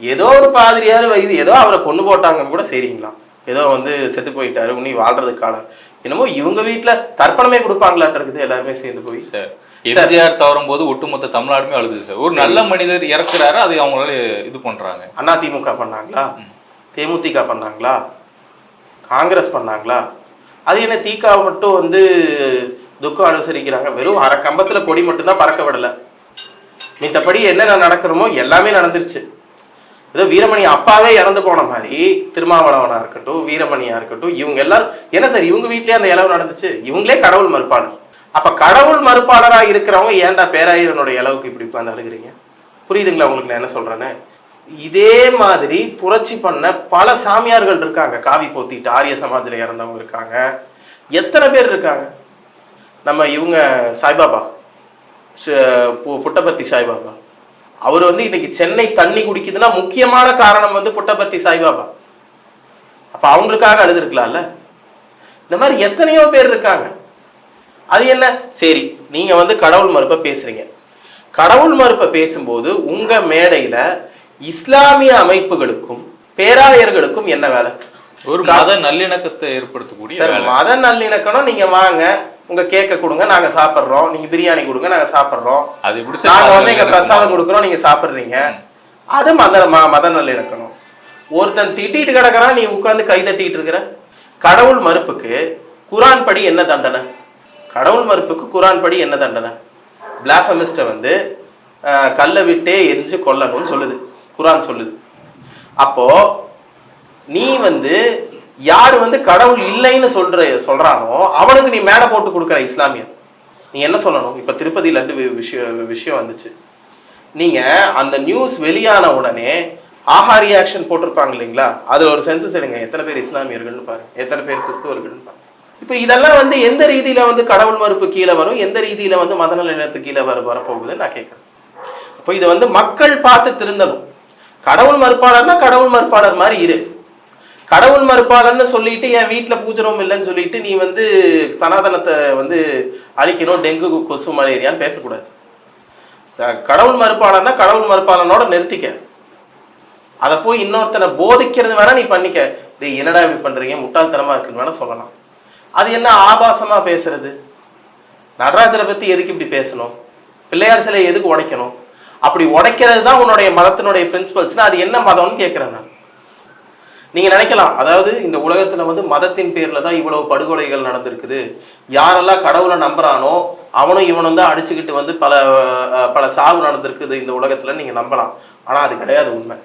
ஏதோ ஒரு பாதிரியார் வயது ஏதோ அவரை கொண்டு போட்டாங்கன்னு கூட சரிங்களாம் ஏதோ வந்து செத்து போயிட்டாரு உனி வாழ்றதுக்கு காலம் என்னமோ இவங்க வீட்டில் தர்ப்பணமே கொடுப்பாங்களாட்டு இருக்குது எல்லாருமே சேர்ந்து போய். சார் எம்ஜிஆர் தவறும் போது ஒட்டுமொத்த தமிழ்நாடுமே அழுது சார். ஒரு நல்ல மனிதர் இறக்குறாரு அது அவங்களால இது பண்றாங்க. அண்ணா திமுக பண்ணாங்களா? தேமுதிக பண்ணாங்களா? காங்கிரஸ் பண்ணாங்களா? அது என்ன தீகா மட்டும் வந்து துக்கம் அனுசரிக்கிறாங்க? வெறும் அரை கம்பத்தில் கொடி மட்டும்தான் பறக்க விடலை. மித்தபடி என்னென்ன நடக்கணுமோ எல்லாமே நடந்துருச்சு. ஏதோ வீரமணி அப்பாவே இறந்து போன மாதிரி திருமாவளவனாக இருக்கட்டும் வீரமணியாக இருக்கட்டும் இவங்க எல்லாரும் என்ன சார் இவங்க வீட்லேயே அந்த இளவு நடந்துச்சு? இவங்களே கடவுள் மறுப்பாளர். அப்போ கடவுள் மறுப்பாளராக இருக்கிறவங்க ஏன்டா பேராயிரனுடைய இளவுக்கு இப்படி உட்காந்து அழுகிறீங்க? புரியுதுங்களா உங்களுக்கு நான் என்ன சொல்கிறேன்னு இதே மாதிரி புரட்சி பண்ண பல சாமியார்கள் இருக்காங்க. காவி போத்திட்டு ஆரிய சமாஜ்ல இறந்தவங்க இருக்காங்க. எத்தனை பேர் இருக்காங்க? நம்ம இவங்க சாய்பாபா பு- புட்டபர்த்தி சாய்பாபா. அவர் வந்து இன்னைக்கு சென்னை தண்ணி குடிக்குதுன்னா முக்கியமான காரணம் வந்து புட்டபர்த்தி சாய்பாபா. அப்போ அவங்களுக்காக அழுதுருக்கலாம்ல? இந்த மாதிரி எத்தனையோ பேர் இருக்காங்க. அது என்ன? சரி நீங்கள் வந்து கடவுள் மறுப்பை பேசுறீங்க. கடவுள் மறுப்பை பேசும்போது உங்கள் மேடையில் இஸ்லாமிய அமைப்புகளுக்கும் பேராயர்களுக்கும் என்ன வேலை? ஒரு மத நல்லிணக்கத்தை ஏற்படுத்தக்கூடிய மத நல்லிணக்கணும் நீங்க வாங்க உங்க கேக்க கொடுங்க நாங்க சாப்பிடுறோம். நீங்க பிரியாணி கொடுங்க நாங்க சாப்பிடுறோம். அது எப்படி நாங்க வந்து எங்க பிரசாதம் கொடுக்குறோம் நீங்க சாப்பிடுறீங்க. அது மத மத நல்லிணக்கணும் ஒருத்தன் திட்டிட்டு கிடக்குறான் நீ உட்கார்ந்து கை தட்டிட்டு இருக்கிற. கடவுள் மறுப்புக்கு குரான் படி என்ன தண்டனை? கடவுள் மறுப்புக்கு குரான் படி என்ன தண்டனை? பிளாஃபமிஸ்ட்டை வந்து கல்லை விட்டே எரிஞ்சு கொல்லணும்னு சொல்லுது. குரான் சொல்லுது. அப்போ நீ வந்து யார் வந்து கடவுள் இல்லைன்னு சொல்ற சொல்றானோ அவனுக்கு நீ மேடை போட்டு கொடுக்குற இஸ்லாமியன் நீ என்ன சொல்லணும்? இப்போ திருப்பதி லட்டு வி- விஷயம் விஷயம் வந்துச்சு. நீங்க அந்த நியூஸ் வெளியான உடனே ஆஹா ரியாக்ஷன் போட்டிருப்பாங்க இல்லைங்களா? அதுல ஒரு சென்சஸ் எடுங்க. எத்தனை பேர் இஸ்லாமியர்கள்னு பாருங்க. எத்தனை பேர் கிறிஸ்துவர்கள்னு பாருங்க. இப்போ இதெல்லாம் வந்து எந்த ரீதியில வந்து கடவுள் மறுப்பு கீழே வரும்? எந்த ரீதியில வந்து மதநல நல்லிணத்து கீழே வர வரப்போகுதுன்னு நான் கேட்குறேன். அப்போ இதை வந்து மக்கள் பார்த்து திருந்தணும். கடவுள் மறுப்பாளர்னா கடவுள் மறுப்பாளர் மாதிரி இரு. கடவுள் மறுப்பாளர்னு சொல்லிட்டு என் வீட்டில் பூஜனம் இல்லைன்னு சொல்லிட்டு நீ வந்து சனாதனத்தை வந்து அழிக்கணும் டெங்கு கொசு மலேரியான்னு பேசக்கூடாது. ச கடவுள் மறுப்பாளர்னா கடவுள் மறுப்பாளனோட நிறுத்திக்க. அதை போய் இன்னொருத்தனை போதிக்கிறது வேணா நீ பண்ணிக்க. டேய் என்னடா இப்படி பண்ணுறீங்க முட்டாள்தனமாக இருக்குன்னு வேணா சொல்லலாம். அது என்ன ஆபாசமாக பேசுறது? நடராஜரை பற்றி எதுக்கு இப்படி பேசணும்? பிள்ளையார் சிலை எதுக்கு உடைக்கணும்? அப்படி உடைக்கிறது தான் உன்னுடைய மதத்தினுடைய பிரின்சிபல்ஸ்னா அது என்ன மதம்னு கேட்குறேன் நான். நீங்கள் நினைக்கலாம் அதாவது இந்த உலகத்தில் வந்து மதத்தின் பேரில் தான் இவ்வளவு படுகொலைகள் நடந்திருக்குது. யாரெல்லாம் கடவுளை நம்புகிறானோ அவனும் இவனும் தான் அடிச்சுக்கிட்டு வந்து பல பல சாவு நடந்திருக்குது இந்த உலகத்தில் நீங்கள் நம்பலாம். ஆனால் அது கிடையாது உண்மை.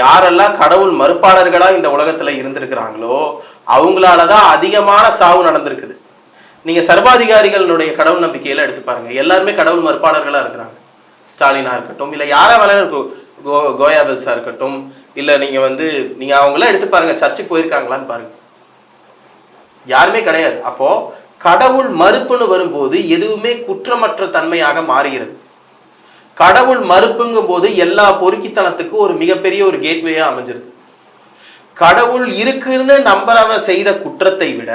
யாரெல்லாம் கடவுள் மறுப்பாளர்களாக இந்த உலகத்தில் இருந்திருக்கிறாங்களோ அவங்களால தான் அதிகமான சாவு நடந்திருக்குது. நீங்கள் சர்வாதிகாரிகளுடைய கடவுள் நம்பிக்கையில் எடுத்து பாருங்கள் எல்லாருமே கடவுள் மறுப்பாளர்களாக இருக்கிறாங்க. ஸ்டாலினா இருக்கட்டும் இல்லை யாராக வேலை கோ கோயாபெல்ஸா இருக்கட்டும் இல்லை நீங்கள் வந்து நீங்கள் அவங்களாம் எடுத்து பாருங்க சர்ச்சுக்கு போயிருக்காங்களான்னு பாருங்க. யாருமே கிடையாது. அப்போ கடவுள் மறுப்புன்னு வரும்போது எதுவுமே குற்றமற்ற தன்மையாக மாறுகிறது. கடவுள் மறுப்புங்கும் போது எல்லா பொறுக்கித்தனத்துக்கும் ஒரு மிகப்பெரிய ஒரு கேட்வேயா அமைஞ்சிருது. கடவுள் இருக்குன்னு நம்புறவன் செய்த குற்றத்தை விட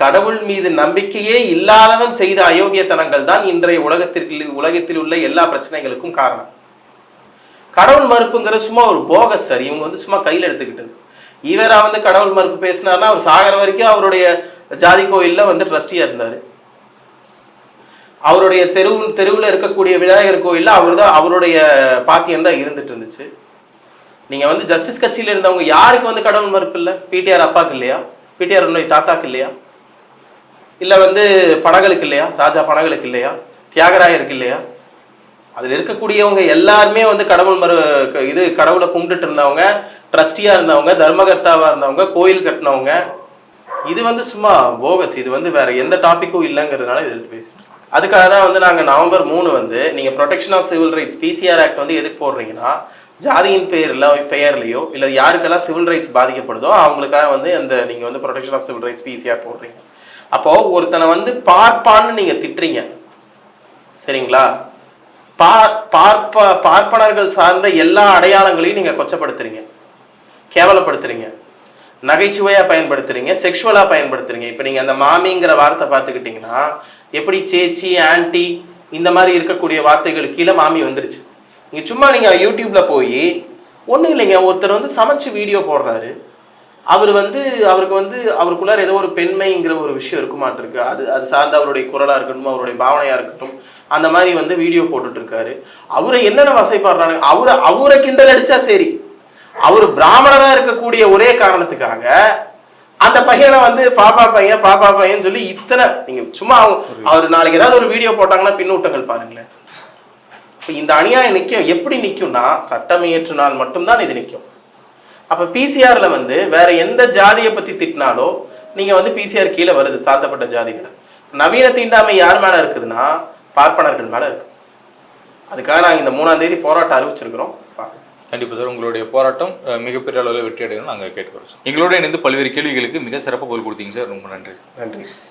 கடவுள் மீது நம்பிக்கையே இல்லாதவன் செய்த அயோக்கியத்தனங்கள் தான் இன்றைய உலகத்திற்கு உலகத்தில் உள்ள எல்லா பிரச்சனைகளுக்கும் காரணம். கடவுள் மறுப்புங்கிற சும்மா ஒரு போக சார் இவங்க வந்து சும்மா கையில் எடுத்துக்கிட்டது. இவரா வந்து கடவுள் மறுப்பு பேசினார்னா அவர் சாகிற வரைக்கும் அவருடைய ஜாதி கோயிலில் வந்து ட்ரஸ்டியா இருந்தார். அவருடைய தெரு தெருவில் இருக்கக்கூடிய விநாயகர் கோயிலில் அவர் தான் அவருடைய பாத்தியம் தான் இருந்துட்டு இருந்துச்சு. நீங்கள் வந்து ஜஸ்டிஸ் கட்சியில் இருந்தவங்க யாருக்கு வந்து கடவுள் மறுப்பு இல்லை? பிடிஆர் அப்பாக்கு இல்லையா? பிடிஆர் உன்னுடைய தாத்தாக்கு இல்லையா? இல்லை வந்து படகளுக்கு இல்லையா? ராஜா படகளுக்கு இல்லையா? தியாகராயருக்கு இல்லையா? அதில் இருக்கக்கூடியவங்க எல்லாருமே வந்து கடவுள் மறு இது கடவுளை கும்பிட்டுட்டு இருந்தவங்க ட்ரஸ்டியா இருந்தவங்க தர்மகர்த்தாவாக இருந்தவங்க கோயில் கட்டினவங்க. இது வந்து சும்மா போகஸ். இது வந்து வேற எந்த டாப்பிக்கும் இல்லைங்கிறதுனால இது எடுத்து பேசுறோம் அதுக்காக தான் வந்து நாங்கள் நவம்பர் மூணு வந்து நீங்கள் protection of civil rights PCR act வந்து எதுக்கு போடுறீங்கன்னா ஜாதியின் பெயரில் பெயர்லையோ இல்லை யாருக்கெல்லாம் சிவில் ரைட்ஸ் பாதிக்கப்படுதோ அவங்களுக்காக வந்து அந்த நீங்கள் வந்து protection of civil rights PCR போடுறீங்க. அப்போ ஒருத்தனை வந்து பார்ப்பான்னு நீங்க திட்டுறீங்க. சரிங்களா? பார் பார்ப்ப பார்ப்பனர்கள் சார்ந்த எல்லா அடையாளங்களையும் நீங்க கொச்சப்படுத்துறீங்க. கேவலப்படுத்துறீங்க. நகைச்சுவையாக பயன்படுத்துறீங்க செக்ஷுவலாக பயன்படுத்துறீங்க. இப்போ நீங்கள் அந்த மாமிங்கிற வார்த்தை பார்த்துக்கிட்டிங்கன்னா எப்படி சேச்சி ஆன்டி இந்த மாதிரி இருக்கக்கூடிய வார்த்தைகளுக்கு கீழே மாமி வந்துருச்சு. நீங்கள் சும்மா நீங்கள் யூடியூப்பில் போய் ஒன்றும் இல்லைங்க ஒருத்தர் வந்து சமைச்சு வீடியோ போடுறாரு. அவர் வந்து அவருக்கு வந்து அவருக்குள்ளார ஏதோ ஒரு பெண்மைங்கிற ஒரு விஷயம் இருக்குமாட்டிருக்கு அது அது சார்ந்த அவருடைய குரலா இருக்கட்டும் அவருடைய பாவனையா இருக்கட்டும் அந்த மாதிரி வந்து வீடியோ போட்டுட்டு இருக்காரு. அவரை என்னென்ன வசைப்படுறாங்க அவரை அவரை கிண்டல் அடிச்சா சரி. அவர் பிராமணரா இருக்கக்கூடிய ஒரே காரணத்துக்காக அந்த பையனை வந்து பாப்பா பையன் பாப்பா பையன் சொல்லி இத்தனை நீங்க சும்மா அவர் நாளைக்கு ஏதாவது ஒரு வீடியோ போட்டாங்கன்னா பின்னூட்டங்கள் பாருங்களேன். இப்போ இந்த அநியாயம் நிற்கும் எப்படி நிற்கும்னா சட்டம் இயற்றினால் மட்டும்தான் இது நிற்கும் அப்போ பிசிஆர்ல வந்து வேற எந்த ஜாதியை பத்தி திட்டினாலோ நீங்க வந்து பிசிஆர் கீழே வருது தாழ்த்தப்பட்ட ஜாதிகள். நவீன தீண்டாமை யார் மேல இருக்குதுன்னா பார்ப்பனர்கள் மேல இருக்கு. அதுக்காக நாங்கள் இந்த மூணாம் தேதி போராட்டம் அறிவிச்சிருக்கிறோம். பார்க்கலாம் கண்டிப்பா சார் உங்களுடைய போராட்டம் மிகப்பெரிய அளவில் வெற்றி அடையணும் நாங்கள் கேட்டுக்கிறோம் சார். எங்களோட இணைந்து பல்வேறு கேள்விகளுக்கு மிக சிறப்பாக பதில் கொடுத்தீங்க சார். ரொம்ப நன்றி. நன்றி.